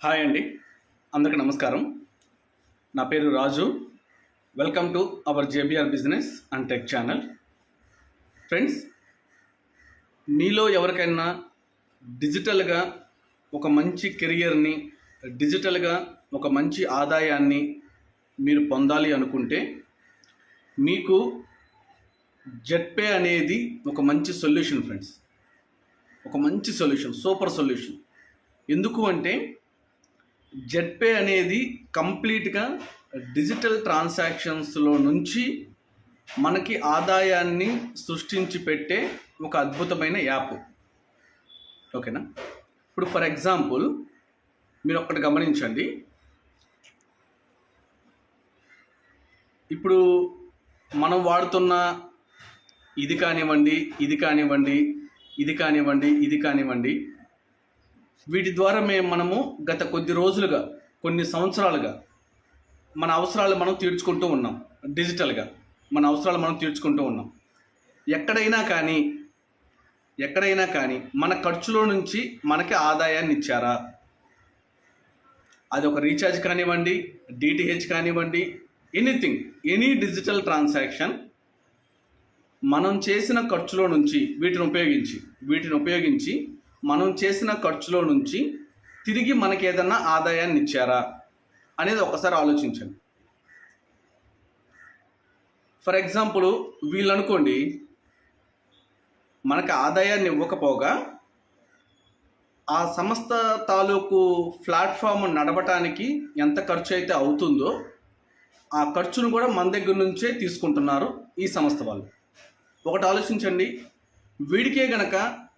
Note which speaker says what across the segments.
Speaker 1: Hi అండి. అందరికి నమస్కారం. నా పేరు Raju. Welcome to our JBR business and tech channel friends మీలో ఎవరికైనా డిజిటల్గా ఒక మంచి కెరియర్ని డిజిటల్గా ఒక మంచి ఆదాయాన్ని మీరు పొందాలి అనుకుంటే మీకు జెట్పే అనేది ఒక మంచి సొల్యూషన్ ఫ్రెండ్స్ ఒక మంచి సొల్యూషన్ సూపర్ సొల్యూషన్ ఎందుకు అంటే జెడ్పే అనేది కంప్లీట్గా డిజిటల్ ట్రాన్సాక్షన్స్లో నుంచి మనకి ఆదాయాన్ని సృష్టించి పెట్టే ఒక అద్భుతమైన యాప్. ఓకేనా? ఇప్పుడు ఫర్ ఎగ్జాంపుల్ మీరు ఒక్కటి గమనించండి. ఇప్పుడు మనం వాడుతున్న ఇది కానివ్వండి ఇది కానివ్వండి ఇది కానివ్వండి ఇది కానివ్వండి వీటి ద్వారా మేము మనము గత కొద్ది రోజులుగా కొన్ని సంవత్సరాలుగా మన అవసరాలు మనం తీర్చుకుంటూ ఉన్నాం. డిజిటల్గా మన అవసరాలు మనం తీర్చుకుంటూ ఉన్నాం. ఎక్కడైనా కానీ ఎక్కడైనా కానీ మన ఖర్చులో నుంచి మనకి ఆదాయాన్ని ఇచ్చారా? అది ఒక రీఛార్జ్ కానివ్వండి డిటిహెచ్ కానివ్వండి ఎనీథింగ్ ఎనీ డిజిటల్ ట్రాన్సాక్షన్ మనం చేసిన ఖర్చులో నుంచి వీటిని ఉపయోగించి వీటిని ఉపయోగించి మనం చేసిన ఖర్చులో నుంచి తిరిగి మనకి ఏదన్నా ఆదాయాన్ని ఇచ్చారా అనేది ఒకసారి ఆలోచించండి. ఫర్ ఎగ్జాంపుల్ వీళ్ళు అనుకోండి మనకి ఆదాయాన్ని ఇవ్వకపోగా ఆ సంస్థ తాలూకు ప్లాట్ఫామ్ నడపటానికి ఎంత ఖర్చు అయితే అవుతుందో ఆ ఖర్చును కూడా మన దగ్గర నుంచే తీసుకుంటున్నారు ఈ సంస్థ వాళ్ళు. ఒకటి ఆలోచించండి వీడికే గనక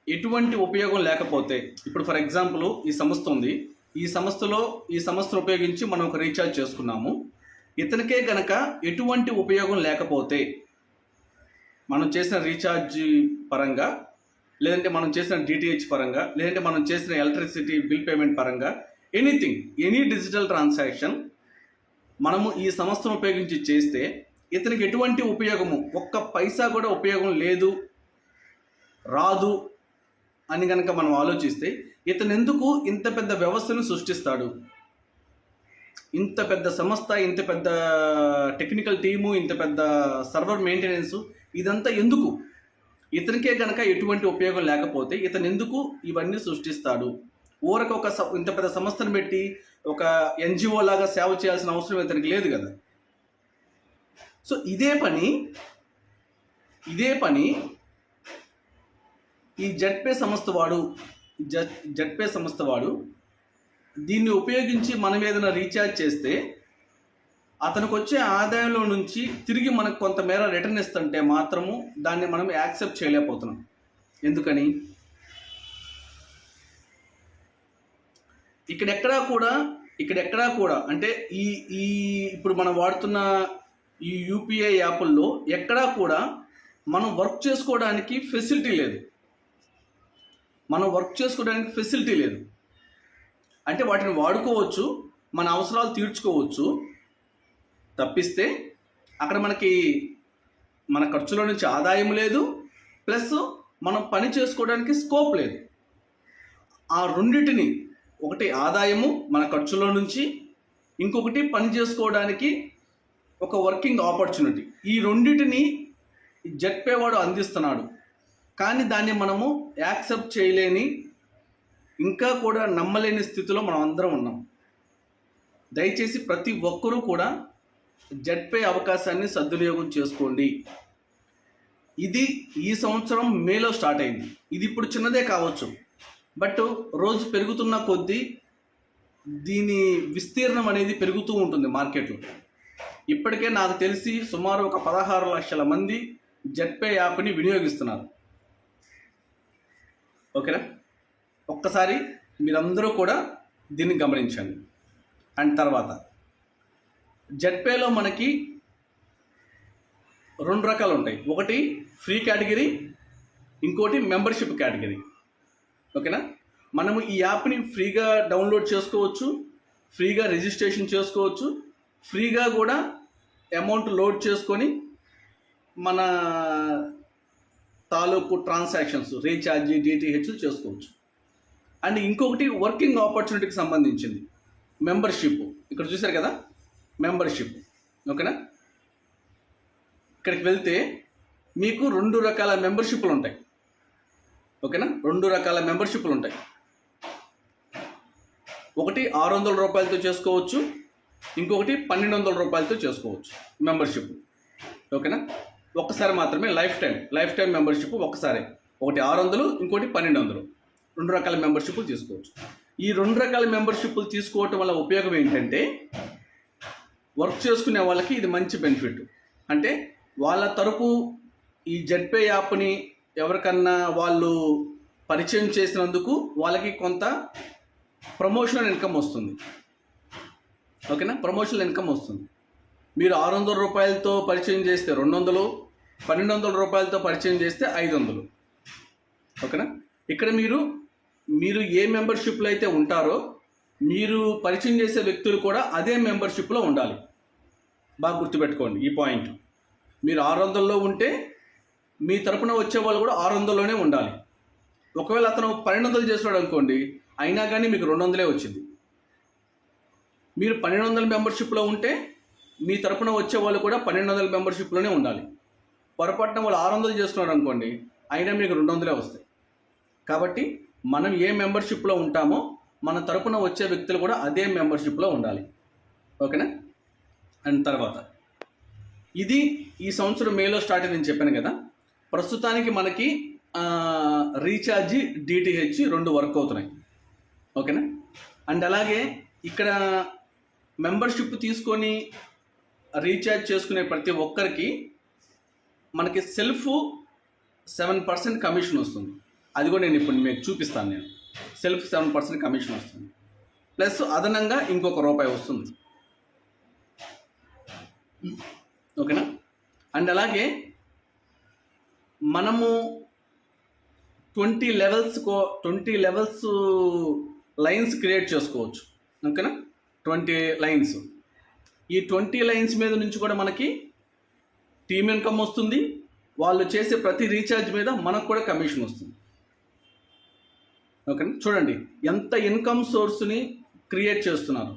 Speaker 1: ఎటువంటి ఉపయోగం లేకపోతే ఇప్పుడు ఫర్ ఎగ్జాంపుల్ ఈ సంస్థ ఉంది. ఈ సంస్థలో ఈ సంస్థను ఉపయోగించి మనం ఒక రీఛార్జ్ చేసుకున్నాము. ఇతనికే గనక ఎటువంటి ఉపయోగం లేకపోతే మనం చేసిన రీఛార్జ్ పరంగా లేదంటే మనం చేసిన డిటిహెచ్ పరంగా లేదంటే మనం చేసిన ఎలక్ట్రిసిటీ బిల్ పేమెంట్ పరంగా ఎనీథింగ్ ఎనీ డిజిటల్ ట్రాన్సాక్షన్ మనము ఈ సంస్థను ఉపయోగించి చేస్తే ఇతనికి ఎటువంటి ఉపయోగము? ఒక్క పైసా కూడా ఉపయోగం లేదు రాదు అని కనుక మనం ఆలోచిస్తే ఇతను ఎందుకు ఇంత పెద్ద వ్యవస్థను సృష్టిస్తాడు? ఇంత పెద్ద సంస్థ ఇంత పెద్ద టెక్నికల్ టీము ఇంత పెద్ద సర్వర్ మెయింటెనెన్స్ ఇదంతా ఎందుకు? ఇతనికే కనుక ఎటువంటి ఉపయోగం లేకపోతే ఇతను ఎందుకు ఇవన్నీ సృష్టిస్తాడు? ఊరకు ఒక స- ఇంత పెద్ద సంస్థను పెట్టి ఒక ఎన్జిఓ లాగా సేవ చేయాల్సిన అవసరం ఇతనికి లేదు కదా. సో ఇదే పని ఇదే పని ఈ జడ్పే సంస్థ వాడు జడ్ జడ్పే సంస్థ వాడు దీన్ని ఉపయోగించి మనం ఏదైనా రీఛార్జ్ చేస్తే అతనికి వచ్చే ఆదాయంలో నుంచి తిరిగి మనకు కొంతమేర రిటర్న్ ఇస్తుంటే మాత్రము దాన్ని మనం యాక్సెప్ట్ చేయలేకపోతున్నాం. ఎందుకని? ఇక్కడెక్కడా కూడా ఇక్కడెక్కడా కూడా అంటే ఈ ఈ ఇప్పుడు మనం వాడుతున్న ఈ యూపీఐ యాప్ల్లో ఎక్కడా కూడా మనం వర్క్ చేసుకోవడానికి ఫెసిలిటీ లేదు. మనం వర్క్ చేసుకోవడానికి ఫెసిలిటీ లేదు. అంటే వాటిని వాడుకోవచ్చు మన అవసరాలు తీర్చుకోవచ్చు. తప్పిస్తే అక్కడ మనకి మన ఖర్చులో నుంచి ఆదాయం లేదు ప్లస్ మనం పని చేసుకోవడానికి స్కోప్ లేదు. ఆ రెండింటిని ఒకటి ఆదాయము మన ఖర్చులో నుంచి ఇంకొకటి పని చేసుకోవడానికి ఒక వర్కింగ్ ఆపర్చునిటీ. ఈ రెండింటిని జెట్పే వాడు అందిస్తున్నాడు. కానీ దాన్ని మనము యాక్సెప్ట్ చేయలేని ఇంకా కూడా నమ్మలేని స్థితిలో మనం అందరం ఉన్నాం. దయచేసి ప్రతి ఒక్కరూ కూడా జడ్పే అవకాశాన్ని సద్వినియోగం చేసుకోండి. ఇది ఈ సంవత్సరం మేలో స్టార్ట్ అయింది. ఇది ఇప్పుడు చిన్నదే కావచ్చు. బట్ రోజు పెరుగుతున్న కొద్దీ దీని విస్తీర్ణం అనేది పెరుగుతూ ఉంటుంది మార్కెట్లో. ఇప్పటికే నాకు తెలిసి సుమారు ఒక పదహారు లక్షల మంది జెట్పే యాప్ని వినియోగిస్తున్నారు. ఓకేనా? ఒక్కసారి మీరందరూ కూడా దీన్ని గమనించండి. అండ్ తర్వాత జెడ్పేలో మనకి రెండు రకాలు ఉంటాయి. ఒకటి ఫ్రీ కేటగిరీ ఇంకోటి మెంబర్షిప్ కేటగిరీ. ఓకేనా? మనము ఈ యాప్ని ఫ్రీగా డౌన్లోడ్ చేసుకోవచ్చు ఫ్రీగా రిజిస్ట్రేషన్ చేసుకోవచ్చు ఫ్రీగా కూడా అమౌంట్ లోడ్ చేసుకొని మన తాలూకు ట్రాన్సాక్షన్స్ రీఛార్జ్ డిటిహెచ్ చేసుకోవచ్చు. అండ్ ఇంకొకటి వర్కింగ్ ఆపర్చునిటీకి సంబంధించింది. మెంబర్షిప్ ఇక్కడ చూశారు కదా? మెంబర్షిప్ ఓకేనా? ఇక్కడికి వెళ్తే మీకు రెండు రకాల మెంబర్షిప్లు ఉంటాయి. ఓకేనా? రెండు రకాల మెంబర్షిప్లు ఉంటాయి. ఒకటి ఆరు వందల రూపాయలతో చేసుకోవచ్చు. ఇంకొకటి పన్నెండు వందల రూపాయలతో చేసుకోవచ్చు. మెంబర్షిప్ ఓకేనా? ఒక్కసారి మాత్రమే life time life time membership ఒక్కసారి. ఒకటి ఆరు వందలు ఇంకోటి పన్నెండు వందలు. రెండు రకాల మెంబర్షిప్లు తీసుకోవచ్చు. ఈ రెండు రకాల మెంబర్షిప్లు తీసుకోవటం వల్ల ఉపయోగం ఏంటంటే వర్క్ చేసుకునే వాళ్ళకి ఇది మంచి బెనిఫిట్. అంటే వాళ్ళ తరపు ఈ జెడ్పే యాప్ని ఎవరికన్నా వాళ్ళు పరిచయం చేసినందుకు వాళ్ళకి కొంత ప్రమోషనల్ ఇన్కమ్ వస్తుంది. ఓకేనా? ప్రమోషనల్ ఇన్కమ్ వస్తుంది. మీరు ఆరు వందల రూపాయలతో పరిచయం చేస్తే రెండు వందలు పన్నెండు వందల రూపాయలతో పరిచయం చేస్తే ఐదు వందలు. ఓకేనా? ఇక్కడ మీరు మీరు ఏ మెంబర్షిప్లో అయితే ఉంటారో మీరు పరిచయం చేసే వ్యక్తులు కూడా అదే మెంబర్షిప్లో ఉండాలి. బాగా గుర్తుపెట్టుకోండి ఈ పాయింట్. మీరు ఆరు వందల్లో ఉంటే మీ తరపున వచ్చే వాళ్ళు కూడా ఆరు వందల్లోనే ఉండాలి. ఒకవేళ అతను పన్నెండు వందలు చేస్తున్నాడు అనుకోండి అయినా కానీ మీకు రెండు వందలే వచ్చింది. మీరు పన్నెండు వందల మెంబర్షిప్లో ఉంటే మీ తరపున వచ్చే వాళ్ళు కూడా పన్నెండు వందల మెంబర్షిప్లోనే ఉండాలి. పొరపాటున వాళ్ళు ఆరు వందలు చేస్తున్నారు అనుకోండి అయినా మీకు రెండు వందలే వస్తాయి. కాబట్టి మనం ఏ మెంబర్షిప్లో ఉంటామో మన తరపున వచ్చే వ్యక్తులు కూడా అదే మెంబర్షిప్లో ఉండాలి. ఓకేనా? అండ్ తర్వాత ఇది ఈ సంవత్సరం మేలో స్టార్ట్ అయిందని చెప్పాను కదా. ప్రస్తుతానికి మనకి రీఛార్జ్ రీఛార్జి డిటిహెచ్ రెండు వర్క్ అవుతున్నాయి. ఓకేనా? అండ్ అలాగే ఇక్కడ మెంబర్షిప్ తీసుకొని రీఛార్జ్ చేసుకునే ప్రతి ఒక్కరికి మనకి సెల్ఫ్ సెవెన్ పర్సెంట్ కమిషన్ వస్తుంది. అది కూడా నేను ఇప్పుడు మీకు చూపిస్తాను నేను. సెల్ఫ్ సెవెన్ పర్సెంట్ కమిషన్ వస్తుంది. ప్లస్ అదనంగా ఇంకొక రూపాయి వస్తుంది. ఓకేనా? అండ్ అలాగే మనము ట్వంటీ లెవెల్స్ కో ట్వంటీ లెవెల్స్ లైన్స్ క్రియేట్ చేసుకోవచ్చు. ఓకేనా? Twenty lines. ఈ ట్వంటీ లైన్స్ మీద నుంచి కూడా మనకి టీమ్ ఇన్కమ్ వస్తుంది. వాళ్ళు చేసే ప్రతి రీఛార్జ్ మీద మనకు కూడా కమిషన్ వస్తుంది. ఓకేనా? చూడండి ఎంత ఇన్కమ్ సోర్స్ని క్రియేట్ చేస్తున్నారు.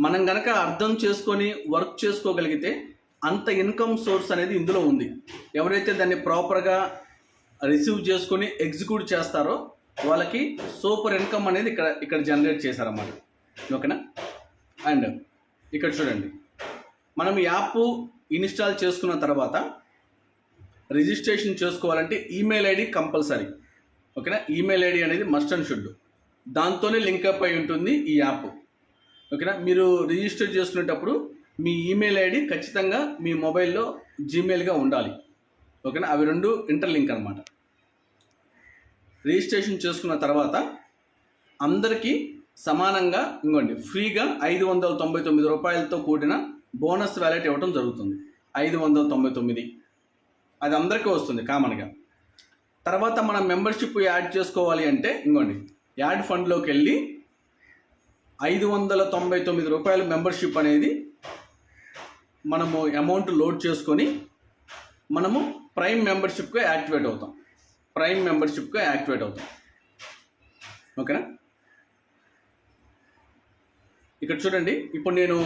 Speaker 1: మనం గనక అర్థం చేసుకొని వర్క్ చేసుకోగలిగితే అంత ఇన్కమ్ సోర్స్ అనేది ఇందులో ఉంది. ఎవరైతే దాన్ని ప్రాపర్గా రిసీవ్ చేసుకొని ఎగ్జిక్యూట్ చేస్తారో వాళ్ళకి సూపర్ ఇన్కమ్ అనేది ఇక్కడ ఇక్కడ జనరేట్ చేశారన్నమాట. ఓకేనా? అండ్ ఇక్కడ చూడండి మనం యాప్ ఇన్స్టాల్ చేసుకున్న తర్వాత రిజిస్ట్రేషన్ చేసుకోవాలంటే ఈమెయిల్ ఐడి కంపల్సరీ. ఓకేనా? ఈమెయిల్ ఐడి అనేది మస్ట్ అండ్ షుడ్ దాంతోనే లింక్అప్ అయి ఉంటుంది ఈ యాప్ ఓకేనా? మీరు రిజిస్టర్ చేసుకునేటప్పుడు మీ ఈమెయిల్ ఐడి ఖచ్చితంగా మీ మొబైల్లో జీమెయిల్గా ఉండాలి. ఓకేనా? అవి రెండు ఇంటర్లింక్ అనమాట రిజిస్ట్రేషన్ చేసుకున్న తర్వాత అందరికీ సమానంగా ఇంకోండి ఫ్రీగా ఐదు వందల తొంభై తొమ్మిది రూపాయలతో కూడిన బోనస్ వ్యాలెట్ ఇవ్వడం జరుగుతుంది. ఐదు వందల తొంభై తొమ్మిది. అది అందరికీ వస్తుంది కామన్గా. తర్వాత మనం మెంబర్షిప్ యాడ్ చేసుకోవాలి అంటే ఇంకోండి యాడ్ ఫండ్లోకి వెళ్ళి ఐదు వందల తొంభై తొమ్మిది రూపాయల మెంబర్షిప్ అనేది మనము అమౌంట్ లోడ్ చేసుకొని మనము ప్రైమ్ మెంబర్షిప్గా యాక్టివేట్ అవుతాం. ప్రైమ్ మెంబర్షిప్గా యాక్టివేట్ అవుతాం. ఓకేనా? ఇక్కడ చూడండి ఇప్పుడు నేను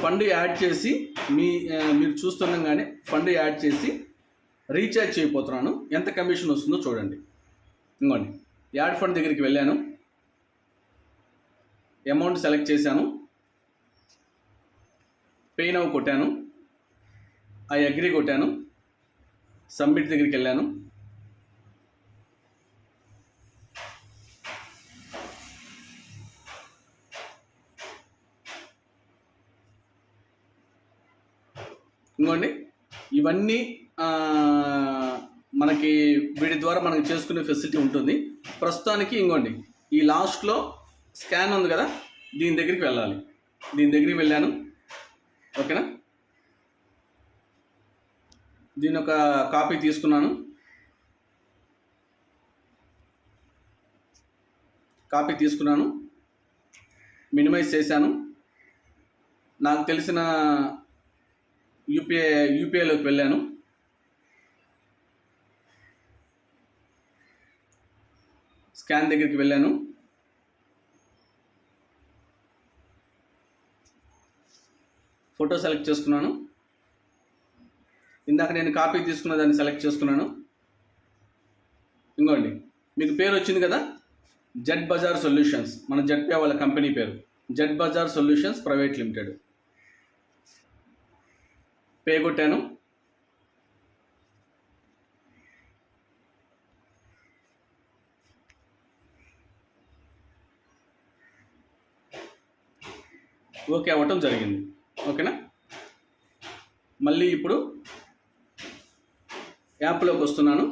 Speaker 1: ఫండ్ యాడ్ చేసి మీ మీరు చూస్తుండగానే ఫండ్ యాడ్ చేసి రీఛార్జ్ చేయబోతున్నాను. ఎంత కమిషన్ వస్తుందో చూడండి. ఇంకోండి. యాడ్ ఫండ్ దగ్గరికి వెళ్ళాను. అమౌంట్ సెలెక్ట్ చేశాను. పే నవ్ కొట్టాను. ఐ అగ్రి కొట్టాను. సబ్మిట్ దగ్గరికి వెళ్ళాను ఇంకోండి ఇవన్నీ మనకి వీటి ద్వారా మనకి చేసుకునే ఫెసిలిటీ ఉంటుంది. ప్రస్తుతానికి ఇంకోండి ఈ లాస్ట్లో స్కాన్ ఉంది కదా దీని దగ్గరికి వెళ్ళాలి. దీని దగ్గరికి వెళ్ళాను. ఓకేనా? దీని ఒక కాపీ తీసుకున్నాను. కాపీ తీసుకున్నాను. మినిమైజ్ చేశాను. నాకు తెలిసిన యూపీఐ యూపీఐలోకి వెళ్ళాను. స్కాన్ దగ్గరికి వెళ్ళాను. ఫోటో సెలెక్ట్ చేసుకున్నాను. ఇందాక నేను కాపీ తీసుకున్న దాన్ని సెలెక్ట్ చేసుకున్నాను. ఇంకోండి మీకు పేరు వచ్చింది కదా? Z Bazaar Solutions. మన జెడ్పే వాళ్ళ కంపెనీ పేరు. Z Bazaar Solutions private limited. Pay కొట్టాను. ఓకే అవ్వటం జరిగింది. ఓకేనా? మళ్ళీ ఇప్పుడు యాప్లోకి వస్తున్నాను.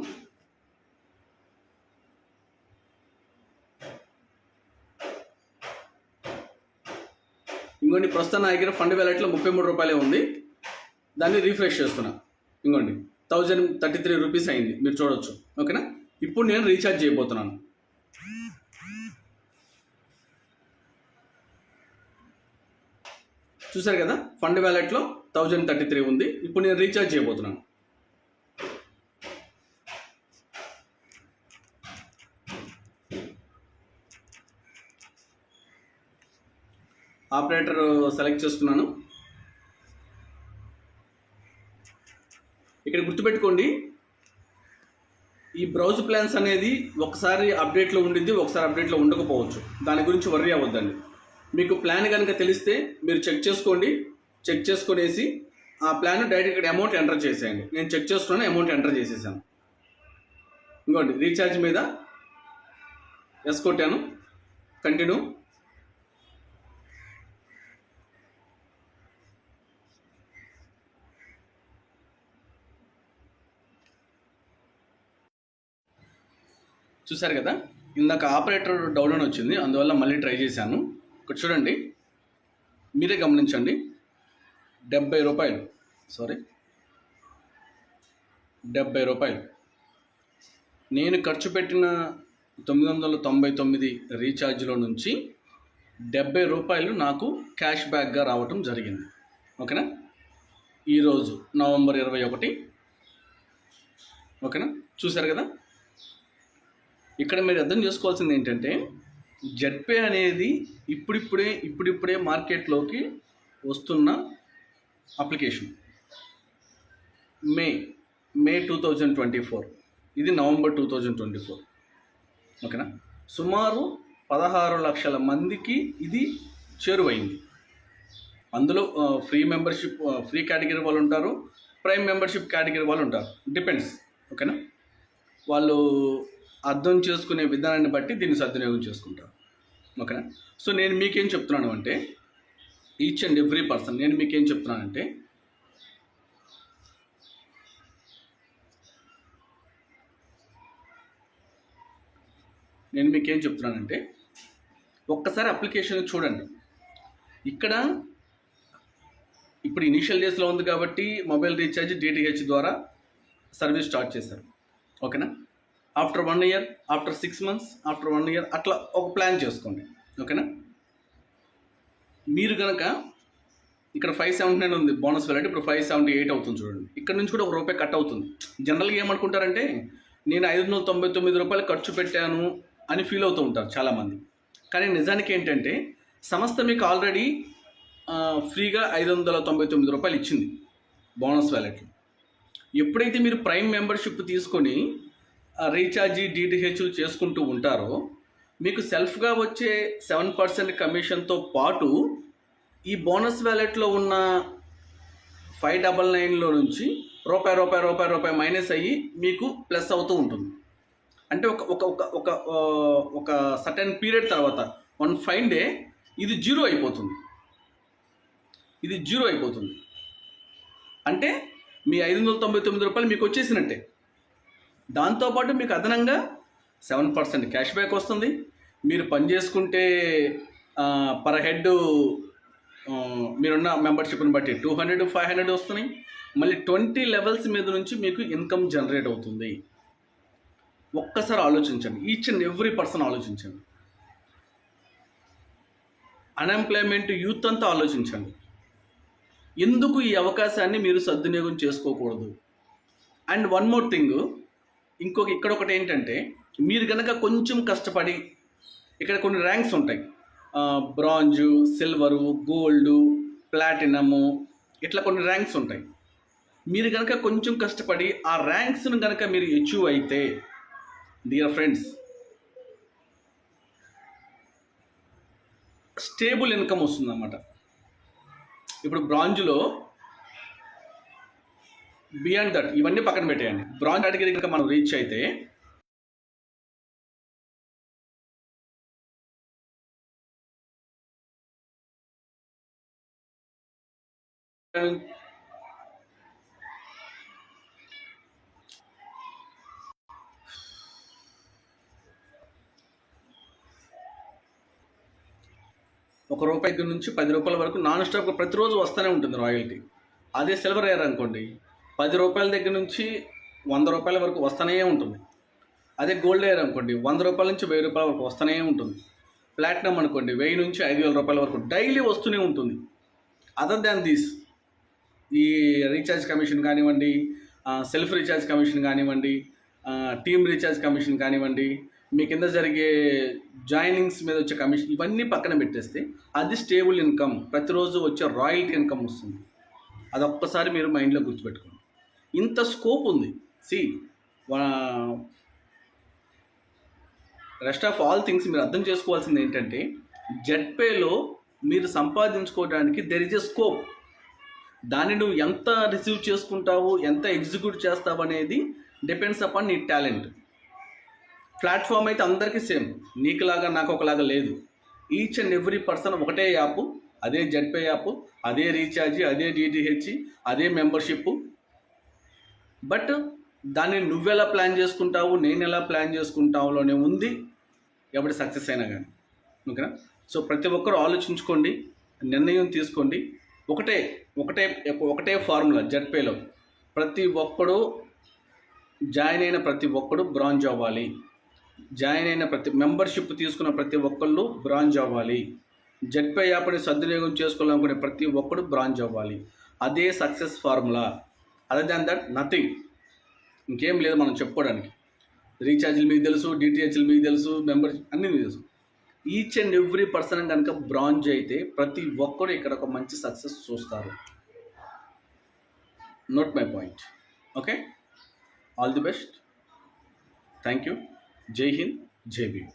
Speaker 1: ఇంకోండి ప్రస్తుతం నా దగ్గర ఫండ్ వ్యాలెట్లో ముప్పై మూడు రూపాయలే ఉంది. దాన్ని రీఫ్రెష్ చేస్తున్నా. ఇంకోండి థౌజండ్ థర్టీ త్రీ రూపీస్ అయింది. మీరు చూడొచ్చు. ఓకేనా? ఇప్పుడు నేను రీఛార్జ్ చేయబోతున్నాను. చూసారు కదా? ఫండ్ వ్యాలెట్లో థౌజండ్ థర్టీ త్రీ ఉంది. ఇప్పుడు నేను రీఛార్జ్ చేయబోతున్నాను. ఆపరేటర్ సెలెక్ట్ చేసుకున్నాను. ఇక్కడ గుర్తుపెట్టుకోండి. ఈ బ్రౌజ్ ప్లాన్స్ అనేది ఒకసారి అప్డేట్లో ఉండిద్ది ఒకసారి అప్డేట్లో ఉండకపోవచ్చు. దాని గురించి వర్రీ అవ్వద్దండి. మీకు ప్లాన్ కనుక తెలిస్తే మీరు చెక్ చేసుకోండి. చెక్ చేసుకునేసి ఆ ప్లాన్ డైరెక్ట్ ఇక్కడ అమౌంట్ ఎంటర్ చేసేయండి. నేను చెక్ చేసుకున్నాను అమౌంట్ ఎంటర్ చేసేసాను. ఇంకోండి రీఛార్జ్ మీద ఎస్ కొట్టాను. కంటిన్యూ చూసారు కదా? ఇందాక ఆపరేటర్ డౌన్ అని వచ్చింది అందువల్ల మళ్ళీ ట్రై చేశాను. ఇక్కడ చూడండి. మీరే గమనించండి. డెబ్బై రూపాయలు. సారీ డెబ్బై రూపాయలు. నేను ఖర్చు పెట్టిన తొమ్మిది వందల తొంభై తొమ్మిది రీఛార్జ్లో నుంచి డెబ్బై రూపాయలు నాకు క్యాష్ బ్యాక్గా రావటం జరిగింది. ఓకేనా? ఈరోజు నవంబర్ ఇరవై ఒకటి. ఓకేనా? చూశారు కదా? ఇక్కడ మీరు అర్థం చేసుకోవాల్సింది ఏంటంటే జెడ్పే అనేది ఇప్పుడిప్పుడే ఇప్పుడిప్పుడే మార్కెట్లోకి వస్తున్న application. May May two thousand twenty four ఇది November two thousand twenty four ఓకేనా? సుమారు పదహారు లక్షల మందికి ఇది చేరువైంది. అందులో ఫ్రీ మెంబర్షిప్ ఫ్రీ కేటగిరీ వాళ్ళు ఉంటారు ప్రైమ్ మెంబర్షిప్ కేటగిరీ వాళ్ళు ఉంటారు. డిపెండ్స్ ఓకేనా? వాళ్ళు అర్థం చేసుకునే విధానాన్ని బట్టి దీన్ని సద్వినియోగం చేసుకుంటారు ఓకేనా? సో నేను మీకేం చెప్తున్నాను అంటే ఈచ్ అండ్ ఎవ్రీ పర్సన్ నేను మీకేం చెప్తున్నానంటే నేను మీకేం చెప్తున్నానంటే ఒక్కసారి అప్లికేషన్ చూడండి. ఇక్కడ ఇప్పుడు ఇనీషియల్ డేస్లో ఉంది కాబట్టి మొబైల్ రీఛార్జ్ డిటిహెచ్ ద్వారా సర్వీస్ స్టార్ట్ చేశారు. ఓకేనా? After one year after six months after one year అట్లా ఒక ప్లాన్ చేసుకోండి. ఓకేనా మీరు కనుక ఇక్కడ ఫైవ్ సెవెంటీ నైన్ ఉంది బోనస్ వెరైటీ ఇప్పుడు ఫైవ్ సెవెంటీ ఎయిట్ అవుతుంది చూడండి. ఇక్కడ నుంచి కూడా ఒక రూపాయి కట్ అవుతుంది. జనరల్గా ఏమనుకుంటారంటే నేను ఐదు వందల తొంభై తొమ్మిది రూపాయలు ఖర్చు పెట్టాను అని ఫీల్ అవుతూ ఉంటారు చాలామంది. కానీ నిజానికి ఏంటంటే సంస్థ మీకు ఆల్రెడీ ఫ్రీగా ఐదు వందల తొంభై తొమ్మిది రూపాయలు ఇచ్చింది బోనస్ వ్యాలెట్లు ఎప్పుడైతే మీరు ప్రైమ్ మెంబర్షిప్ తీసుకొని రీఛార్జీ డిటిహెచ్లు చేసుకుంటూ ఉంటారో మీకు సెల్ఫ్గా వచ్చే సెవెన్ పర్సెంట్ కమిషన్తో పాటు ఈ బోనస్ వ్యాలెట్లో ఉన్న ఫైవ్ డబల్ నైన్లో నుంచి రూపాయి రూపాయి రూపాయి రూపాయి మైనస్ అయ్యి మీకు ప్లస్ అవుతూ ఉంటుంది. అంటే ఒక ఒక ఒక ఒక ఒక సర్టెన్ పీరియడ్ తర్వాత వన్ ఫైవ్ డే ఇది జీరో అయిపోతుంది. ఇది జీరో అయిపోతుంది. అంటే మీ ఐదు వందల తొంభై తొమ్మిది రూపాయలు మీకు వచ్చేసినట్టే. దాంతోపాటు మీకు అదనంగా సెవెన్ పర్సెంట్ క్యాష్ బ్యాక్ వస్తుంది. మీరు పని చేసుకుంటే పర్ హెడ్ మీరున్న మెంబర్షిప్ని బట్టి టూ హండ్రెడ్ ఫైవ్ హండ్రెడ్ వస్తున్నాయి. మళ్ళీ ట్వంటీ లెవెల్స్ మీద నుంచి మీకు ఇన్కమ్ జనరేట్ అవుతుంది. ఒక్కసారి ఆలోచించండి. ఈచ్ అండ్ ఎవ్రీ పర్సన్ ఆలోచించండి. అన్ఎంప్లాయ్మెంట్ యూత్ అంతా ఆలోచించండి. ఎందుకు ఈ అవకాశాన్ని మీరు సద్వినియోగం చేసుకోకూడదు? అండ్ వన్ మోర్ థింగ్ ఇంకొక ఇక్కడ ఒకటి ఏంటంటే మీరు కనుక కొంచెం కష్టపడి ఇక్కడ కొన్ని ర్యాంక్స్ ఉంటాయి. బ్రాంజు సిల్వరు గోల్డు ప్లాటినము ఇట్లా కొన్ని ర్యాంక్స్ ఉంటాయి. మీరు కనుక కొంచెం కష్టపడి ఆ ర్యాంక్స్ను కనుక మీరు అచీవ్ అయితే డియర్ ఫ్రెండ్స్ స్టేబుల్ ఇన్కమ్ వస్తుందన్నమాట. ఇప్పుడు బ్రాంజ్లో బియాండ్ దట్ ఇవన్నీ పక్కన పెట్టేయండి. బ్రాంజ్ కేటగిరీ కనుక మనం రీచ్ అయితే ఒక రూపాయి దగ్గర నుంచి పది రూపాయల వరకు నాన్ స్టాప్గా ప్రతిరోజు వస్తూనే ఉంటుంది రాయల్టీ అదే సిల్వర్ ఎయిర్ అనుకోండి. పది రూపాయల దగ్గర నుంచి వంద రూపాయల వరకు వస్తూనే ఉంటుంది. అదే గోల్డ్ ఎయిర్ అనుకోండి వంద రూపాయల నుంచి వెయ్యి రూపాయల వరకు వస్తూనే ఉంటుంది. ప్లాటినం అనుకోండి వెయ్యి నుంచి ఐదు వేల రూపాయల వరకు డైలీ వస్తూనే ఉంటుంది. అదర్ దాన్ దీస్ ఈ రీఛార్జ్ కమిషన్ కానివ్వండి సెల్ఫ్ రీఛార్జ్ కమిషన్ కానివ్వండి టీమ్ రీఛార్జ్ కమిషన్ కానివ్వండి మీ కింద జరిగే జాయినింగ్స్ మీద వచ్చే కమిషన్ ఇవన్నీ పక్కన పెట్టేస్తే అది స్టేబుల్ ఇన్కమ్ ప్రతిరోజు వచ్చే రాయల్టీ ఇన్కమ్ వస్తుంది. అది ఒక్కసారి మీరు మైండ్లో గుర్తుపెట్టుకోండి. ఇంత స్కోప్ ఉంది. See rest of all things మీరు అర్థం చేసుకోవాల్సింది ఏంటంటే జెడ్పేలో మీరు సంపాదించుకోవడానికి దెర్ ఇస్ ఎ స్కోప్ దాన్ని నువ్వు ఎంత రిసీవ్ చేసుకుంటావు ఎంత ఎగ్జిక్యూట్ చేస్తావు అనేది డిపెండ్స్ అపాన్ నీ టాలెంట్ ప్లాట్ఫామ్ అయితే అందరికీ సేమ్ నీకులాగా నాకు ఒకలాగా లేదు. ఈచ్ అండ్ ఎవ్రీ పర్సన్ ఒకటే యాప్ అదే జెడ్పే యాప్ అదే రీఛార్జ్ అదే డిటిహెచ్ అదే మెంబర్షిప్ బట్ దాన్ని నువ్వెలా ప్లాన్ చేసుకుంటావు నేను ఎలా ప్లాన్ చేసుకుంటావులోనే ఉంది ఎవరి సక్సెస్ అయినా కానీ. ఓకేనా? సో ప్రతి ఒక్కరు ఆలోచించుకోండి నిర్ణయం తీసుకోండి. ఒకటే ఒకటే ఒకటే ఫార్ములా జెడ్పేలో. ప్రతి ఒక్కడు జాయిన్ అయిన ప్రతి ఒక్కడు బ్రాంజ్ అవ్వాలి. జాయిన్ అయిన ప్రతి మెంబర్షిప్ తీసుకున్న ప్రతి ఒక్కళ్ళు బ్రాంజ్ అవ్వాలి. జెడ్పే యాప్ని సద్వినియోగం చేసుకోవాలనుకునే ప్రతి ఒక్కడు బ్రాంజ్ అవ్వాలి. అదే success formula. Other than that nothing ఇంకేం లేదు మనం చెప్పుకోవడానికి. రీఛార్జ్లు మీకు తెలుసు డిటిహెచ్లు మీకు తెలుసు మెంబర్స్ అన్నీ మీకు తెలుసు. ఈచ్ అండ్ ఎవ్రీ పర్సన్ కనుక బ్రాంజ్ అయితే ప్రతి ఒక్కరు ఇక్కడ ఒక మంచి సక్సెస్ చూస్తారు. Note my point okay all the best thank you జై హింద్ జై భీమ్